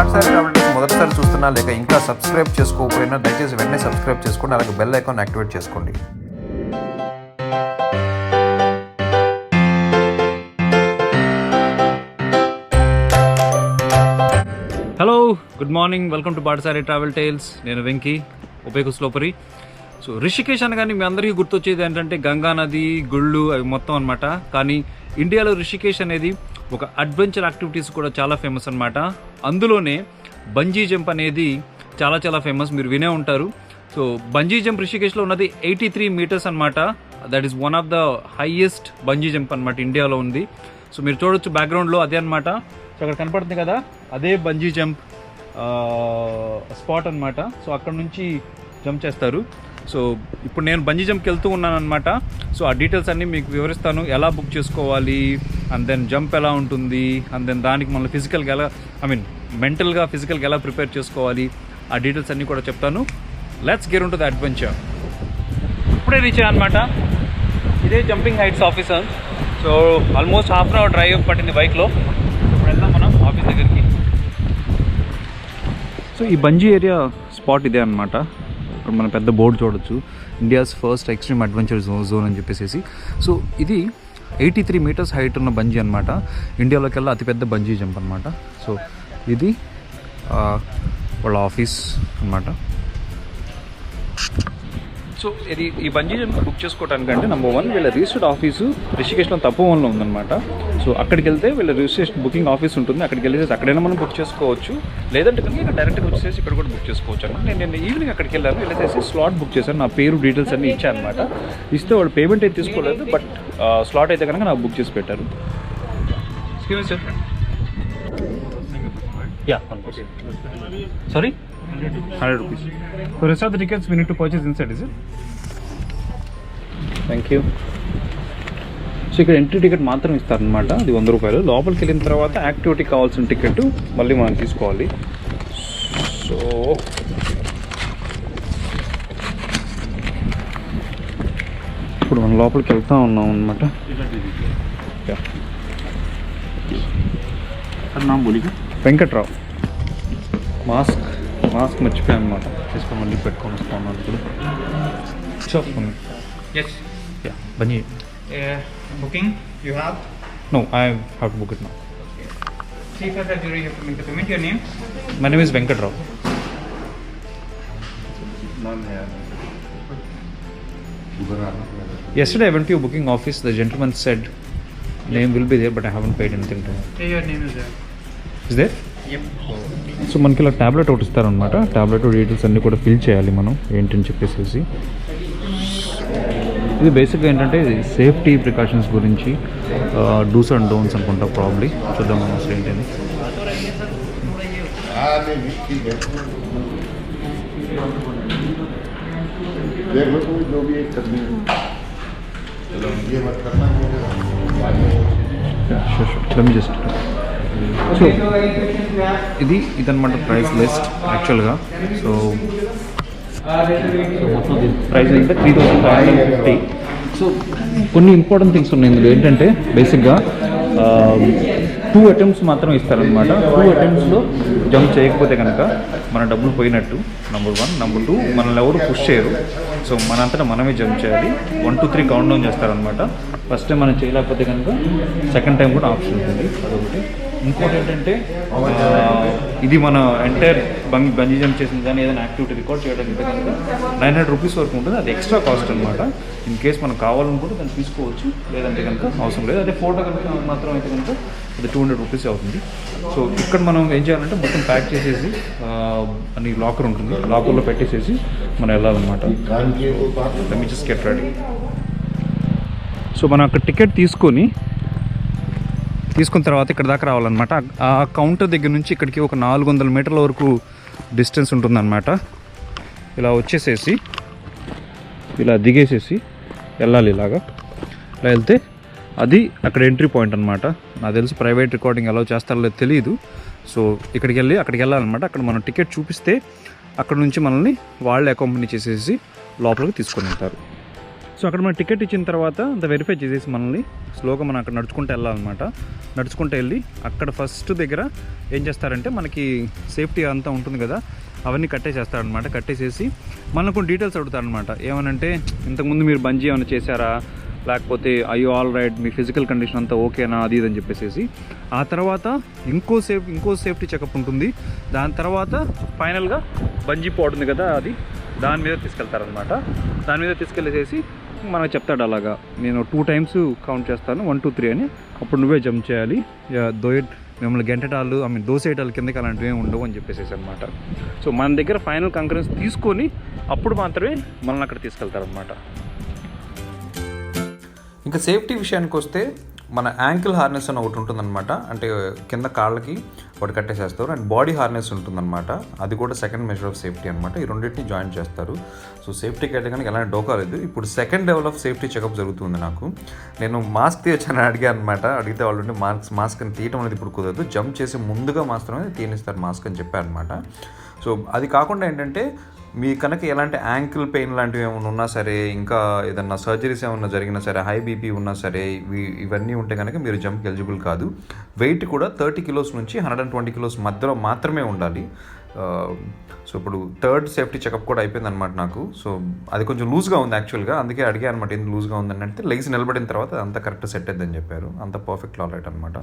పాఠశాల కాబట్టి మొదటిసారి చూస్తున్నా లేక ఇంకా సబ్స్క్రైబ్ చేసుకోకపోయినా దయచేసి వెంటనే సబ్స్క్రైబ్ చేసుకోండి అలాగే బెల్ ఐకాన్ యాక్టివేట్ చేసుకోండి. Hello good morning welcome to Batasari travel tales నేను వెంకీ ఉపయోగ స్లోపరి సో రిషికేష్ అనగానే మీ అందరికీ గుర్తొచ్చేది ఏంటంటే గంగా నది గుళ్ళు అవి మొత్తం అనమాట కానీ ఇండియాలో రిషికేష్ అనేది ఒక అడ్వెంచర్ యాక్టివిటీస్ కూడా చాలా ఫేమస్ అనమాట అందులోనే బంజీ జంప్ అనేది చాలా చాలా ఫేమస్ మీరు వినే ఉంటారు. సో బంజీ జంప్ రిషికేష్లో ఉన్నది ఎయిటీ త్రీ మీటర్స్ అనమాట that is one of the highest bungee jump అనమాట ఇండియాలో ఉంది. సో మీరు చూడొచ్చు బ్యాక్గ్రౌండ్లో అదే అనమాట సో అక్కడ కనపడుతుంది కదా? అదే బంజీ జంప్ స్పాట్ అనమాట సో అక్కడ నుంచి జంప్ చేస్తారు. సో ఇప్పుడు నేను బంజీ జంప్కి వెళ్తూ ఉన్నాను అనమాట సో ఆ డీటెయిల్స్ అన్నీ మీకు వివరిస్తాను. ఎలా బుక్ చేసుకోవాలి? అండ్ దెన్ జంప్ ఎలా ఉంటుంది? అండ్ దెన్ దానికి మళ్ళీ ఫిజికల్గా ఎలా ఐ మీన్ మెంటల్గా ఫిజికల్గా ఎలా ప్రిపేర్ చేసుకోవాలి? ఆ డీటెయిల్స్ అన్నీ కూడా చెప్తాను. లెట్స్ గెట్ ఉంటు అడ్వెంచర్ ఇప్పుడే రీచ్ అనమాట ఇదే jumping heights officer so almost half an hour drive పట్టింది బైక్లో ఇప్పుడు వెళ్దాం మనం ఆఫీస్ దగ్గరికి. సో ఈ బంజీ ఏరియా స్పాట్ ఇదే అనమాట ఇక్కడ మనం పెద్ద బోర్డు చూడొచ్చు. India's first extreme adventure zone అని చెప్పేసి సో ఇది ఎయిటీ త్రీ మీటర్స్ హైట్ ఉన్న బంజీ అనమాట ఇండియాలోకి వెళ్ళి అతిపెద్ద బంజీ జంప్ అనమాట సో ఇది వాళ్ళ ఆఫీస్ అనమాట సో ఇది ఈ బంజీ జంప్ బుక్ చేసుకోవడానికి అంటే నెంబర్ వన్ వీళ్ళ రిజిస్టర్డ్ ఆఫీసు రిషికేష్లో తప్పవన్లో ఉందన్నమాట. సో అక్కడికి వెళ్తే వీళ్ళ రిజిస్ట్రేషన్ బుకింగ్ ఆఫీస్ ఉంటుంది. అక్కడికి వెళ్ళేసి అక్కడైనా మనం బుక్ చేసుకోవచ్చు. లేదంటే కనుక ఇక్కడ డైరెక్ట్గా వచ్చేసి ఇక్కడ కూడా బుక్ చేసుకోవచ్చు అన్నమాట నేను నేను ఈవినింగ్ అక్కడికి వెళ్ళాను. వెళ్ళేసి స్లాట్ బుక్ చేశాను. నా పేరు డీటెయిల్స్ అన్ని ఇచ్చాను అనమాట ఇస్తే వాళ్ళు పేమెంట్ అయితే తీసుకోలేదు బట్ స్లాట్ అయితే కనుక నాకు బుక్ చేసి పెట్టారు. Sorry hundred rupees so rest of the tickets we need to purchase inside is it thank you so ఇక్కడ ఎంట్రీ టికెట్ మాత్రం ఇస్తారనమాట అది వంద రూపాయలు. లోపలికి వెళ్ళిన తర్వాత యాక్టివిటీ కావాల్సిన టికెట్ మళ్ళీ మనం తీసుకోవాలి. సో ఇప్పుడు మనం లోపలికి వెళ్తా ఉన్నాం అనమాట వెంకట్రావు. మాస్క్ మాస్క్ మర్చిపోయాను అనమాట తీసుకొని మళ్ళీ పెట్టుకొని వస్తాను అనుకుంటున్నాను yeah Uh, booking you have. No I have to book it now See for that you have to make the payment. Your name? My name is Venkatrao Yesterday I went to your booking office. The gentleman said name will be there, but I haven't paid anything to him. Hey, your name is there. Is there? Yep. So మనకి ఇలా tablet ఒకటి ఇస్తారనమాట tablet details అన్నీ కూడా fill చేయాలి మనం ఏంటని చెప్పేసి ఇది బేసిక్గా ఏంటంటే ఇది సేఫ్టీ ప్రికాషన్స్ గురించి డూస్ అండ్ డోన్స్ అనుకుంటా ప్రాబ్లీ చూద్దాం అసలు ఏంటని జస్ట్ సో ఇది ఇదనమాట ప్రైస్ లిస్ట్ యాక్చువల్గా సో ప్రైస్ అయితే three thousand five hundred fifty so కొన్ని ఇంపార్టెంట్ థింగ్స్ ఉన్నాయి. ఇందులో ఏంటంటే బేసిక్గా టూ అటెంప్ట్స్ మాత్రం ఇస్తారనమాట టూ అటెంప్ట్స్లో జంప్ చేయకపోతే కనుక మన డబ్బులు పోయినట్టు. నెంబర్ వన్ నెంబర్ టూ మనల్ని ఎవరు పుష్ చేయరు. సో మనంతటా మనమే జంప్ చేయాలి. One two three count down చేస్తారనమాట ఫస్ట్ టైం మనం చేయలేకపోతే కనుక సెకండ్ టైం కూడా ఆప్షన్ ఉంటుంది. అదొకటి. ఇంకోటి ఏంటంటే ఇది మన ఎంటైర్ బంగ్ బంజీ జంప్ చేసింది కానీ ఏదైనా యాక్టివిటీ రికార్డ్ చేయడానికి కనుక నైన్ హండ్రెడ్ రూపీస్ వరకు ఉంటుంది. అది ఎక్స్ట్రా కాస్ట్ అనమాట ఇన్ కేస్ మనం కావాలనుకుంటే దాన్ని తీసుకోవచ్చు. లేదంటే కనుక అవసరం లేదు. అదే ఫోటో కనుక మాత్రం అయితే కనుక అది టూ హండ్రెడ్ రూపీస్ అవుతుంది. సో ఇక్కడ మనం ఏం చేయాలంటే మొత్తం ప్యాక్ చేసేసి అని లాకర్ ఉంటుంది. లాకర్లో పెట్టేసేసి మనం వెళ్ళాలన్నమాట. జస్ట్ రెడీ సో మనం అక్కడ టికెట్ తీసుకొని తీసుకున్న తర్వాత ఇక్కడ దాకా రావాలన్నమాట. ఆ కౌంటర్ దగ్గర నుంచి ఇక్కడికి ఒక నాలుగు వందల మీటర్ల వరకు డిస్టెన్స్ ఉంటుందన్నమాట. ఇలా వచ్చేసేసి ఇలా దిగేసేసి వెళ్ళాలి ఇలాగా. ఇలా వెళ్తే అది అక్కడ ఎంట్రీ పాయింట్ అనమాట నాకు తెలిసి ప్రైవేట్ రికార్డింగ్ ఎలా చేస్తారో లేదో తెలియదు సో ఇక్కడికి వెళ్ళి అక్కడికి వెళ్ళాలన్నమాట. అక్కడ మనం టికెట్ చూపిస్తే అక్కడ నుంచి మనల్ని వాళ్ళే అకాంపనీ చేసేసి లోపలికి తీసుకొని వెళ్తారు. సో అక్కడ మనం టికెట్ ఇచ్చిన తర్వాత అంత వెరిఫై చేసేసి మనల్ని స్లోగా మనం అక్కడ నడుచుకుంటూ వెళ్ళాలన్నమాట. నడుచుకుంటూ వెళ్ళి అక్కడ ఫస్ట్ దగ్గర ఏం చేస్తారంటే మనకి సేఫ్టీ అంతా ఉంటుంది కదా అవన్నీ కట్టేసేస్తారనమాట కట్టేసేసి మనకు కొన్ని డీటెయిల్స్ అడుగుతారనమాట ఏమనంటే ఇంతకుముందు మీరు బంజీ ఏమైనా చేశారా? లేకపోతే అయ్యో ఆల్ రైట్ మీ ఫిజికల్ కండిషన్ అంతా ఓకేనా? అది ఇదని అని చెప్పేసి ఆ తర్వాత ఇంకో సేఫ్ ఇంకో సేఫ్టీ చెకప్ ఉంటుంది. దాని తర్వాత ఫైనల్గా బంజీ పోతుంది కదా అది దాని మీద తీసుకెళ్తారనమాట దాని మీద తీసుకెళ్ళేసేసి మనకు చెప్తాడు అలాగా. నేను టూ టైమ్స్ కౌంట్ చేస్తాను వన్ టూ త్రీ అని. అప్పుడు నువ్వే జంప్ చేయాలి. దోయ మిమ్మల్ని గెంటటాలు ఐ మీన్ దోసేయటాలు కిందకి అలాంటివి ఉండవు అని చెప్పేసేసి అనమాట సో మన దగ్గర ఫైనల్ కంకరెన్స్ తీసుకొని అప్పుడు మాత్రమే మనల్ని అక్కడ తీసుకెళ్తారనమాట ఇంకా సేఫ్టీ విషయానికి వస్తే మన యాంకిల్ హార్నెస్ అని ఒకటి ఉంటుందన్నమాట. అంటే కింద కాళ్ళకి ఒకటి కట్టేసేస్తారు. అండ్ బాడీ హార్నెస్ ఉంటుందన్నమాట. అది కూడా సెకండ్ మెజర్ ఆఫ్ సేఫ్టీ అనమాట ఈ రెండింటిని జాయిన్ చేస్తారు. సో సేఫ్టీకి అయితే కనుక ఎలాంటి డోకా లేదు. ఇప్పుడు second level of safety checkup జరుగుతుంది నాకు. నేను మాస్క్ తీయొచ్చని అడిగాను అనమాట అడిగితే వాళ్ళు మాస్క్ మాస్క్ అని తీయటం అనేది ఇప్పుడు కుదరదు. జంప్ చేసి ముందుగా మాత్రమే తీయనిస్తారు. మాస్క్ అని చెప్పారనమాట సో అది కాకుండా ఏంటంటే మీ కనుక ఎలాంటి యాంకిల్ పెయిన్ లాంటివి ఏమైనా ఉన్నా సరే ఇంకా ఏదన్నా సర్జరీస్ ఏమైనా జరిగినా సరే హై బీపీ ఉన్నా సరే ఇవి ఇవన్నీ ఉంటే కనుక మీరు జంప్కి ఎలిజిబుల్ కాదు. వెయిట్ కూడా థర్టీ కిలోస్ నుంచి హండ్రెడ్ అండ్ ట్వంటీ కిలోస్ మధ్యలో మాత్రమే ఉండాలి. సో ఇప్పుడు థర్డ్ సేఫ్టీ చెకప్ కూడా అయిపోయింది అనమాట నాకు. సో అది కొంచెం లూజ్గా ఉంది యాక్చువల్గా అందుకే అడిగా అనమాట ఎందుకు లూజ్గా ఉందని? అంటే లెగ్స్ నిలబడిన తర్వాత అంత కరెక్ట్ సెట్ అయిందని చెప్పారు. అంత పర్ఫెక్ట్ ఆల్ రైట్ అనమాట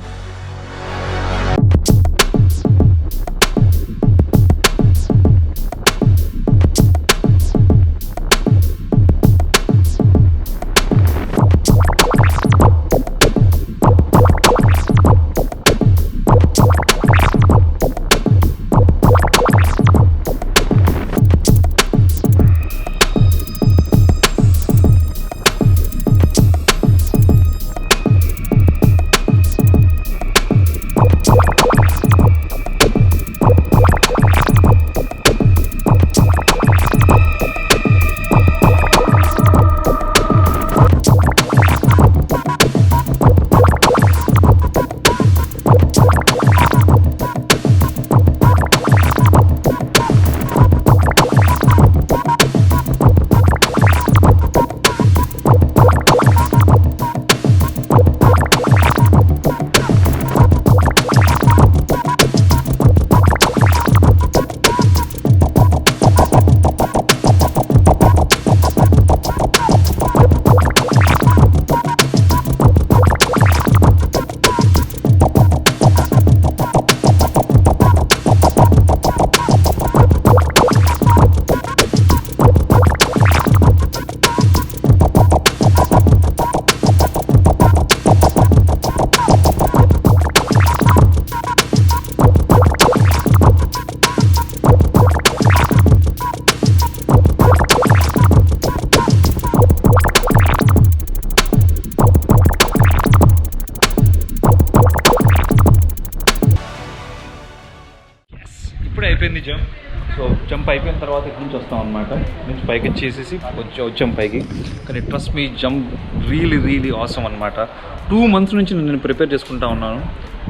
అయిపోయింది జంప్ సో జంప్ అయిపోయిన తర్వాత ఇక్కడి నుంచి వస్తాం అనమాట నుంచి పైకి వచ్చేసేసి కొంచెం వచ్చాం పైకి. కానీ trust me jump really really awesome అనమాట టూ మంత్స్ నుంచి నేను ప్రిపేర్ చేసుకుంటా ఉన్నాను.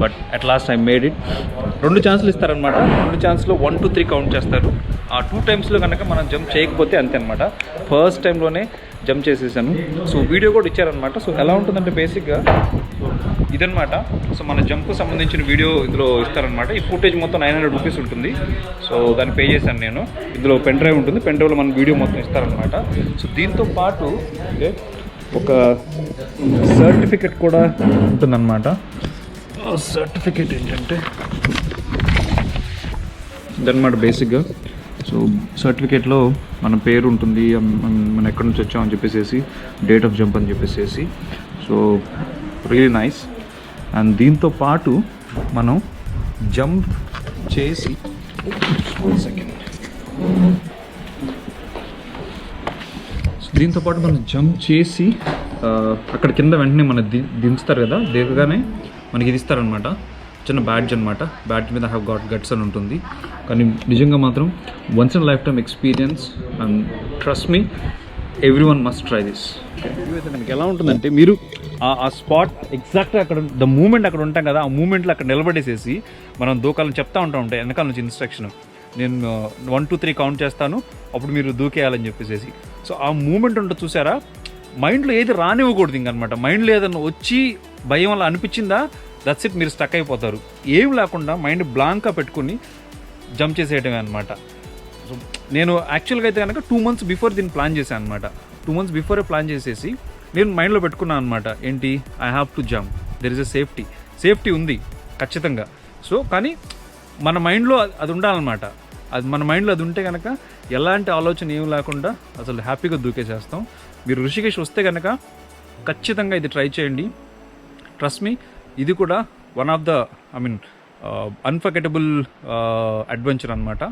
But at last I made it రెండు ఛాన్సులు ఇస్తారనమాట రెండు ఛాన్స్లో వన్ టూ త్రీ కౌంట్ చేస్తారు. ఆ టూ టైమ్స్లో కనుక మనం జంప్ చేయకపోతే అంతే అనమాట ఫస్ట్ టైంలోనే జంప్ చేసేసాను. సో వీడియో కూడా ఇచ్చారనమాట సో ఎలా ఉంటుందంటే బేసిక్గా ఇదనమాట సో మన జంప్ సంబంధించిన వీడియో ఇందులో ఇస్తారనమాట ఈ ఫుటేజ్ మొత్తం నైన్ హండ్రెడ్ రూపీస్ ఉంటుంది. సో దాన్ని పే చేశాను నేను. ఇందులో పెన్ డ్రైవ్ ఉంటుంది. పెన్ డ్రైవ్లో మన వీడియో మొత్తం ఇస్తారనమాట సో దీంతో పాటు ఒక సర్టిఫికెట్ కూడా ఉంటుందన్నమాట. సర్టిఫికెట్ ఏంటంటే? ఇదన్నమాట బేసిక్గా సో సర్టిఫికేట్లో మన పేరు ఉంటుంది. మన- మనం ఎక్కడి నుంచి వచ్చామని చెప్పేసి డేట్ ఆఫ్ జంప్ అని చెప్పేసి సో రియలీ నైస్ అండ్ దీంతో పాటు మనం జంప్ చేసి సెకండ్ దీంతో పాటు మనం జంప్ చేసి అక్కడ కింద వెంటనే మన ది దించుతారు కదా దిగగానే మనకి ఇది ఇస్తారనమాట చిన్న బ్యాడ్జ్ అనమాట బ్యాడ్జ్ మీద హ్యావ్ గాట్ గట్స్ అని ఉంటుంది. కానీ నిజంగా మాత్రం once in life time experience and trust me everyone must try this మనకి ఎలా ఉంటుందంటే మీరు ఆ- స్పాట్ ఎగ్జాక్ట్గా అక్కడ ద మూమెంట్ అక్కడ ఉంటాం కదా ఆ మూమెంట్లో అక్కడ నిలబడేసేసి మనం దూకాలని చెప్తా ఉంటాం ఉంటాయి. వెనకాల నుంచి ఇన్స్ట్రక్షన్ నేను వన్ టూ త్రీ కౌంట్ చేస్తాను. అప్పుడు మీరు దూకేయాలని చెప్పేసి సో ఆ మూమెంట్ ఉంటుంది చూసారా మైండ్లో ఏది రానివ్వకూడదు ఇంకనమాట. మైండ్లో ఏదైనా వచ్చి భయం అలా అనిపించిందా దట్స్ ఇట్ మీరు స్టక్ అయిపోతారు. ఏం లేకుండా మైండ్ బ్లాంక్గా పెట్టుకుని జంప్ చేసేయటమే అనమాట సో నేను యాక్చువల్గా అయితే కనుక టూ మంత్స్ బిఫోర్ దీన్ని ప్లాన్ చేశాను అనమాట టూ మంత్స్ బిఫోరే ప్లాన్ చేసేసి నేను మైండ్లో పెట్టుకున్నాను అనమాట ఏంటి? I have to jump there is a safety safety ఉంది ఖచ్చితంగా. సో కానీ మన మైండ్లో అది ఉండాలన్నమాట. అది మన మైండ్లో అది ఉంటే కనుక ఎలాంటి ఆలోచన ఏం లేకుండా అసలు హ్యాపీగా దూకేసేస్తాం. మీరు ఋషికేష్ వస్తే కనుక ఖచ్చితంగా ఇది ట్రై చేయండి. ట్రస్ట్ మీ ఇది కూడా one of the I mean unforgettable adventure అనమాట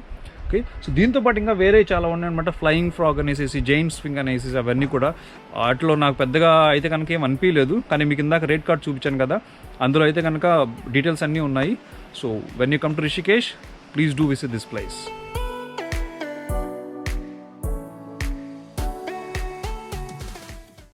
ఓకే. సో దీంతో పాటు ఇంకా వేరే చాలా ఉన్నాయి అనమాట ఫ్లయింగ్ ఫ్రాగ్ అనేసి జైన్ స్వింగ్ అనేసి అవన్నీ కూడా. వాటిలో నాకు పెద్దగా అయితే కనుక ఏం అనిపించలేదు కానీ మీకు ఇందాక రేట్ కార్డ్ చూపించాను కదా. అందులో అయితే కనుక డీటెయిల్స్ అన్నీ ఉన్నాయి. So when you come to Rishikesh please do visit this place